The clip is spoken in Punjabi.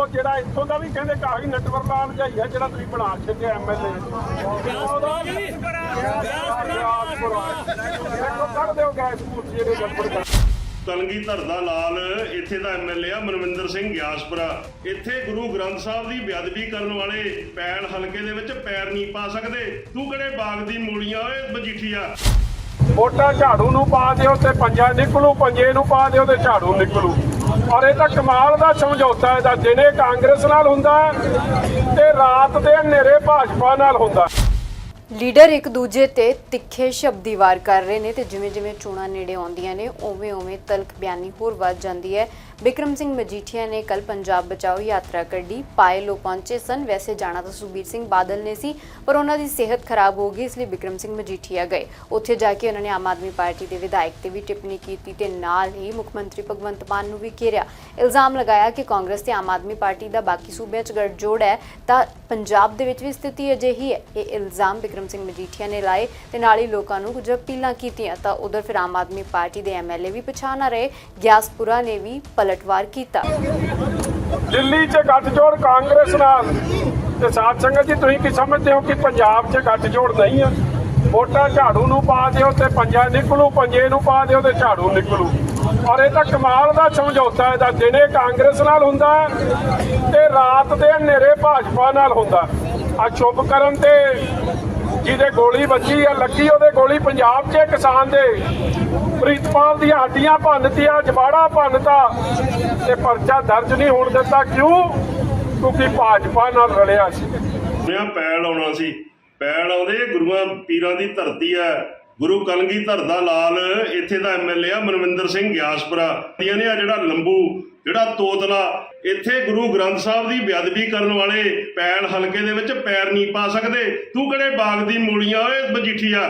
ਉਹ ਜਿਹੜਾ ਇੱਥੋਂ ਦਾ ਵੀ ਕਹਿੰਦੇ ਕਾਹੀ ਨਟਵਰ ਲਾਲ ਜਾਈ ਹੈ ਜਿਹੜਾ ਤੁਸੀਂ ਬਣਾ ਛੱਡਿਆ ਐਮਐਲਏ ਕੱਢ ਦਿਓ ਗੈਸ ਪੂਛ ਜਿਹੜੇ ਦਾ ਲਾਲ ਇੱਥੇ ਦਾ ਐਮਐਲਏ ਆ ਮਨਵਿੰਦਰ ਸਿੰਘ ਗਿਆਸਪੁਰਾ। ਇੱਥੇ ਗੁਰੂ ਗ੍ਰੰਥ ਸਾਹਿਬ ਦੀ ਬੇਅਦਬੀ ਕਰਨ ਵਾਲੇ ਪੈਣ ਹਲਕੇ ਦੇ ਵਿੱਚ ਪੈਰ ਨਹੀਂ ਪਾ ਸਕਦੇ। ਤੂੰ ਕਿਹੜੇ ਬਾਗ ਦੀ ਮੂਲੀਆਂ ਓਏ ਮਜੀਠੀਆ? ਵੋਟਾਂ ਝਾੜੂ ਨੂੰ ਪਾ ਦਿਓ ਤੇ ਪੰਜਾ ਨਿਕਲੂ ਪੰਜੇ ਨੂੰ ਪਾ ਦਿਓ ਤੇ ਝਾੜੂ ਨਿਕਲੂ। ਔਰ ਇਹ ਤਾਂ ਕਮਾਲ ਦਾ ਸਮਝੌਤਾ ਇਹਦਾ ਦਿਨੇ ਕਾਂਗਰਸ ਨਾਲ ਹੁੰਦਾ ਤੇ ਰਾਤ ਦੇ ਹਨੇਰੇ ਭਾਜਪਾ ਨਾਲ ਹੁੰਦਾ ਲੀਡਰ ਇੱਕ ਦੂਜੇ ਤੇ ਤਿੱਖੇ ਸ਼ਬਦੀ ਵਾਰ ਕਰ ਰਹੇ ਨੇ ਤੇ ਜਿਵੇਂ ਜਿਵੇਂ ਚੋਣਾਂ ਨੇੜੇ ਆਉਂਦੀਆਂ ਨੇ, ਉਵੇਂ ਉਵੇਂ ਤਲਕ ਬਿਆਨੀ ਹੋਰ ਵੱਧ ਜਾਂਦੀ ਹੈ। ਬਿਕਰਮ ਸਿੰਘ ਮਜੀਠੀਆ ਨੇ ਕੱਲ ਪੰਜਾਬ ਬਚਾਓ ਯਾਤਰਾ ਕੱਢੀ। ਪਾਏ ਲੋ ਪਹੁੰਚੇ ਸਨ। ਵੈਸੇ ਜਾਣਾ ਤਾਂ ਸੁਖਬੀਰ ਸਿੰਘ ਬਾਦਲ ਨੇ ਸੀ, ਪਰ ਉਹਨਾਂ ਦੀ ਸਿਹਤ ਖਰਾਬ ਹੋ ਗਈ, ਇਸ ਲਈ ਬਿਕਰਮ ਸਿੰਘ ਮਜੀਠੀਆ ਗਏ। ਉੱਥੇ ਜਾ ਕੇ ਉਹਨਾਂ ਨੇ ਆਮ ਆਦਮੀ ਪਾਰਟੀ ਦੇ ਵਿਧਾਇਕ ਤੇ ਵੀ ਟਿੱਪਣੀ ਕੀਤੀ ਤੇ ਨਾਲ ਹੀ ਮੁੱਖ ਮੰਤਰੀ ਭਗਵੰਤ ਮਾਨ ਨੂੰ ਵੀ ਘੇਰਿਆ। ਇਲਜ਼ਾਮ ਲਗਾਇਆ ਕਿ ਕਾਂਗਰਸ ਤੇ ਆਮ ਆਦਮੀ ਪਾਰਟੀ ਦਾ ਬਾਕੀ ਸੂਬਿਆਂ 'ਚ ਗੱਠਜੋੜ ਹੈ, ਤਾਂ ਪੰਜਾਬ ਦੇ ਵਿੱਚ ਵੀ ਸਥਿਤੀ ਅਜਿਹੀ ਹੈ। ਇਹ ਇਲਜ਼ਾਮ ਬਿਕਰਮ ਸਿੰਘ ਮਜੀਠੀਆ ਨੇ ਲਾਏ ਤੇ ਨਾਲ ਹੀ ਲੋਕਾਂ ਨੂੰ ਕੁਝ ਅਪੀਲਾਂ ਕੀਤੀਆਂ, ਤਾਂ ਉਧਰ ਫਿਰ ਆਮ ਆਦਮੀ ਪਾਰਟੀ ਦੇ ਐਮਐਲਏ ਵੀ ਪਛਾਣਾ ਰਹੇ, ਗਿਆਸਪੁਰਾ ਨੇ ਵੀ ਪਲਟਵਾਰ ਕੀਤਾ। ਦਿੱਲੀ 'ਚ ਗੱਠਜੋੜ ਕਾਂਗਰਸ ਨਾਲ। ਤੇ ਸਾਧ ਸੰਗਤ ਜੀ, ਤੁਸੀਂ ਕੀ ਸਮਝਦੇ ਹੋ ਕਿ ਪੰਜਾਬ 'ਚ ਗੱਠਜੋੜ ਨਹੀਂ ਆ? ਵੋਟਾਂ ਝਾੜੂ ਨੂੰ ਪਾ ਦਿਓ ਤੇ ਪੰਜਾ ਨਿਕਲੂ, ਪੰਜੇ ਨੂੰ ਪਾ ਦਿਓ ਤੇ ਝਾੜੂ ਨਿਕਲੂ। ਔਰ ਇਹ ਤਾਂ ਕਮਾਲ ਦਾ ਸਮਝੌਤਾ ਇਹਦਾ ਦਿਨੇ ਕਾਂਗਰਸ ਨਾਲ ਹੁੰਦਾ ਤੇ ਰਾਤ ਦੇ ਹਨੇਰੇ ਭਾਜਪਾ ਨਾਲ ਹੁੰਦਾ। ਆ ਚੁੱਪ ਕਰਨ ਤੇ ਜਿਹਦੇ ਗੋਲੀ ਵੱਜੀ ਆ, ਲੱਗੀ ਉਹਦੇ ਗੋਲੀ ਪੰਜਾਬ 'ਚ ਕਿਸਾਨ ਦੇ। ਪ੍ਰੀਤਪਾਲ ਦੀਆਂ ਹੱਡੀਆਂ ਭੰਨਤੀਆਂ ਜਵਾੜਾ ਭੰਨਤਾ ਤੇ ਪਰਚਾ ਦਰਜ ਨਹੀਂ ਹੋਣ ਦਿੱਤਾ। ਕਿਉਂ? ਕਿਉਂਕਿ ਭਾਜਪਾ ਨਾਲ ਰਲਿਆ ਸੀ। ਮੈਂ ਪੈਲ ਆਉਣਾ ਸੀ। ਪੈਲ ਆਉਂਦੇ, ਗੁਰੂਆਂ, ਪੀਰਾਂ ਦੀ ਧਰਤੀ ਹੈ। ਗੁਰੂ ਕਲਗੀਧਰ ਦਾ ਲਾਲ, ਇੱਥੇ ਦਾ ਐਮਐਲਏ ਆ ਮਨਵਿੰਦਰ ਸਿੰਘ ਗਿਆਸਪੁਰਾ। ਦੀਆਂ ਨੇ ਆ ਜਿਹੜਾ ਲੰਬੂ, ਜਿਹੜਾ ਤੋਤਲਾ, ਇੱਥੇ ਗੁਰੂ ਗ੍ਰੰਥ ਸਾਹਿਬ ਦੀ ਬੇਅਦਬੀ ਕਰਨ ਵਾਲੇ ਪੈਣ ਹਲਕੇ ਦੇ ਵਿੱਚ ਪੈਰ ਨਹੀਂ ਪਾ ਸਕਦੇ। ਤੂੰ ਕਿਹੜੇ ਬਾਗ ਦੀ ਮੂਲੀਆਂ ਓਏ ਮਜੀਠੀਆ